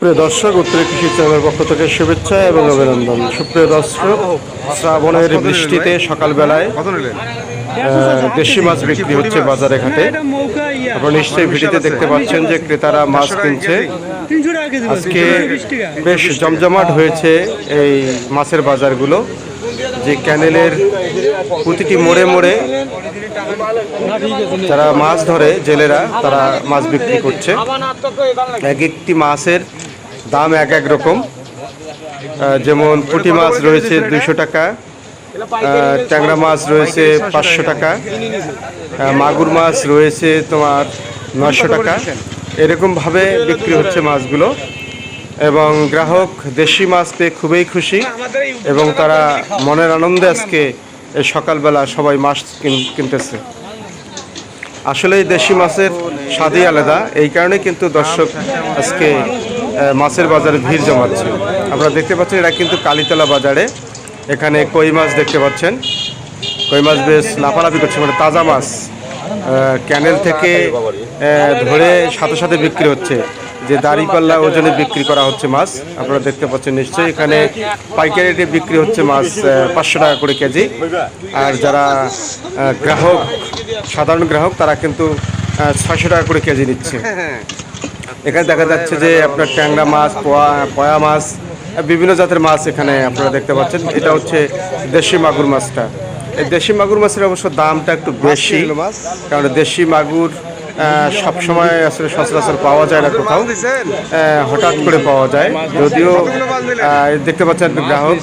প্রিয় দর্শক, উত্তর কৃষি চ্যানেলের পক্ষ থেকে শুভেচ্ছা এবং অভিনন্দন। সুপ্রিয় দর্শক, শ্রাবণের বৃষ্টিতে সকালবেলায় দেশি মাছ বিক্রি হচ্ছে বাজারে ঘাটে। আপনারা নিশ্চয়ই ভিডিওতে দেখতে পাচ্ছেন যে ক্রেতারা মাছ কিনছে। আজকে বেশ জমজমাট হয়েছে এই মাছের বাজারগুলো, যে ক্যানেলের প্রতিটি মোড়ে মোড়ে যারা মাছ ধরে, জেলেরা, তারা মাছ বিক্রি করছে। এক একটি মাছের দাম এক এক রকম। যেমন পুঁটি মাছ রয়েছে দুইশো টাকা ট্যাংরা মাছ রয়েছে পাঁচশো টাকা মাগুর মাছ রয়েছে তোমার নশো টাকা। এরকমভাবে বিক্রি হচ্ছে মাছগুলো এবং গ্রাহক দেশি মাছ পেয়ে খুবই খুশি এবং তারা মনের আনন্দে আজকে সকালবেলা সবাই মাছ কিন- কিনতেছে। আসলে দেশি মাছের স্বাদই আলাদা, এই কারণে কিন্তু দর্শক আজকে মাছের বাজারে ভিড় জমাচ্ছে। আপনারা দেখতে পাচ্ছেন, এটা কিন্তু কালীতলা বাজারে। এখানে কই মাছ দেখতে পাচ্ছেন। কই মাছ বেশ লাফালাফি করছে মানে তাজা মাছ। ক্যানেল থেকে ধরে সাথে সাথে বিক্রি হচ্ছে। যে দাড়িপাল্লা ওজনে বিক্রি করা হচ্ছে মাছ, আপনারা দেখতে পাচ্ছেন নিশ্চয়ই। এখানে পাইকারি রেটে বিক্রি হচ্ছে মাছ পাঁচশো টাকা করে কেজি। আর যারা গ্রাহক, সাধারণ গ্রাহক, তারা কিন্তু ছয়শো টাকা করে কেজি নিচ্ছে। এখানে দেখা যাচ্ছে যে আপনার ট্যাংরা মাছ পোয়া পয়া মাছ বিভিন্ন জাতের মাছ এখানে আপনারা দেখতে পাচ্ছেন এটা হচ্ছে দেশি মাগুর মাছটা এই দেশি মাগুর মাছের অবশ্য দামটা একটু বেশি মাছ? কারণ দেশি মাগুর সবসময় আসলে সচরাচর পাওয়া যায় না কোথাও। হঠাৎ করে পাওয়া যায়। যদিও দেখতে পাচ্ছেন গ্রাহক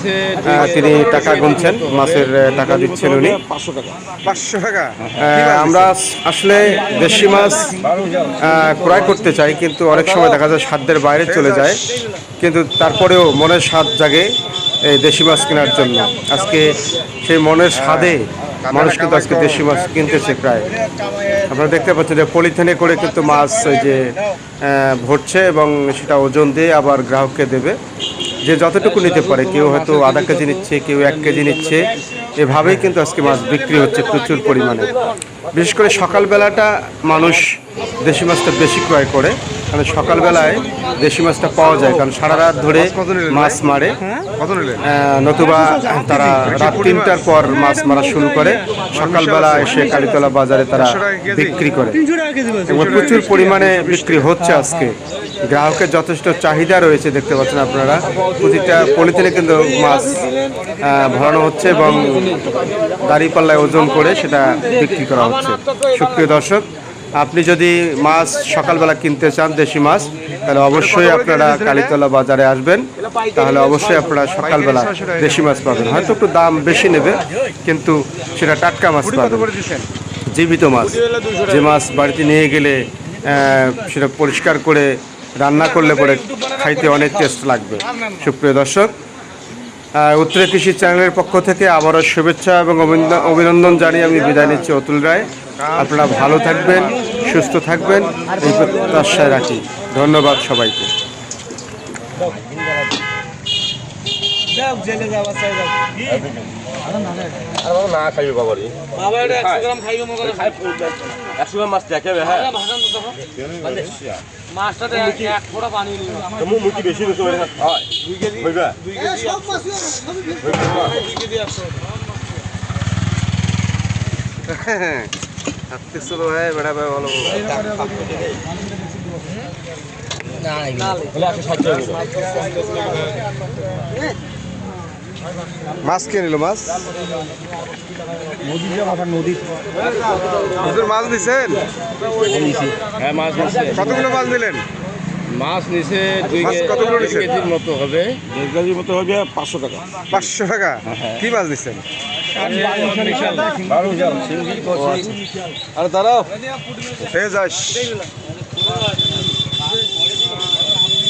তিনি টাকা গুনছেন মাছের টাকা দিচ্ছেন উনি। পাঁচশো টাকা। আমরা আসলে দেশি মাছ ক্রয় করতে চাই কিন্তু অনেক সময় দেখা যায় সাধ্যের বাইরে চলে যায়। কিন্তু তারপরেও মনের স্বাদ জাগে এই দেশি মাছ কেনার জন্য। আজকে সেই মনের স্বাদে মানুষ কিন্তু আজকে দেশি মাছ কিনতেছে প্রায়। আপনারা দেখতে পাচ্ছেন যে পলিথিনে করে কিন্তু মাছ ওই যে ভরছে এবং সেটা ওজন দিয়ে আবার গ্রাহককে দেবে। যে যতটুকু নিতে পারে কেউ হয়তো আধা কেজি নিচ্ছে কেউ এক কেজি নিচ্ছে এভাবেই কিন্তু আজকে মাছ বিক্রি হচ্ছে প্রচুর পরিমাণে। বিশেষ করে সকালবেলাটা মানুষ দেশি মাছটা বেশি ক্রয় করে। কারণ সকালবেলায় দেশি মাছটা পাওয়া যায় কারণ সারা রাত ধরে? মাছ মারে। আহ, নতুবা তারা রাত তিনটার পর মাছ মারা শুরু করে সকালবেলা এসে কালীতলা বাজারে তারা বিক্রি করে। এবং প্রচুর পরিমাণে বিক্রি হচ্ছে আজকে। গ্রাহকের যথেষ্ট চাহিদা রয়েছে দেখতে পাচ্ছেন আপনারা। প্রতিটা পলিথিনে কিন্তু মাছ আহ, ভরানো হচ্ছে এবং দাঁড়িপাল্লায় ওজন করে সেটা বিক্রি করা হচ্ছে। সুপ্রিয় দর্শক আপনি যদি মাছ সকালবেলা কিনতে চান দেশি মাছ তাহলে অবশ্যই আপনারা কালীতলা বাজারে আসবেন। তাহলে অবশ্যই আপনারা সকালবেলা দেশি মাছ পাবেন। হয়তো একটু দাম বেশি নেবে কিন্তু সেটা টাটকা মাছ পাবেন। জীবিত মাছ। যে মাছ বাড়িতে নিয়ে গেলে সেটা পরিষ্কার করে রান্না করলে পরে খাইতে অনেক টেস্ট লাগবে। সুপ্রিয় দর্শক উত্তরে কৃষি চ্যানেলের পক্ষ থেকে আবারও শুভেচ্ছা এবং অভিনন্দন- জানিয়ে আমি বিদায় নিচ্ছি অতুল রায়। আপনারা ভালো থাকবেন, সুস্থ থাকবেন, এই প্রত্যাশায় রাখি। ধন্যবাদ সবাইকে। আর বাবা না খাইবে বাবারি। বাবা এটা একশো গ্রাম খাইবে করে। একশো গ্রাম মাছ দেখাবে হ্যাঁ। এক এক ফোঁটা পানি নিবে মুটি বেশি হয়। দুই কেজি। দুই কেজি দুই কেজি একশো। হাতে চলো ভাই বেড়া ভাই ভালো বলে। একশো ষাট টাকা মাছ কে নিল মাছ? হুজুর মাছ দিছেন হ্যাঁ মাছ নিছে। কতগুলো মাছ দিলেন মাছ নিছে দুই? কেজির মতো হবে। দুই কেজির মতো হবে পাঁচশো টাকা। পাঁচশো টাকা? কি মাছ দিচ্ছেন আরে দাঁড়াও। যাস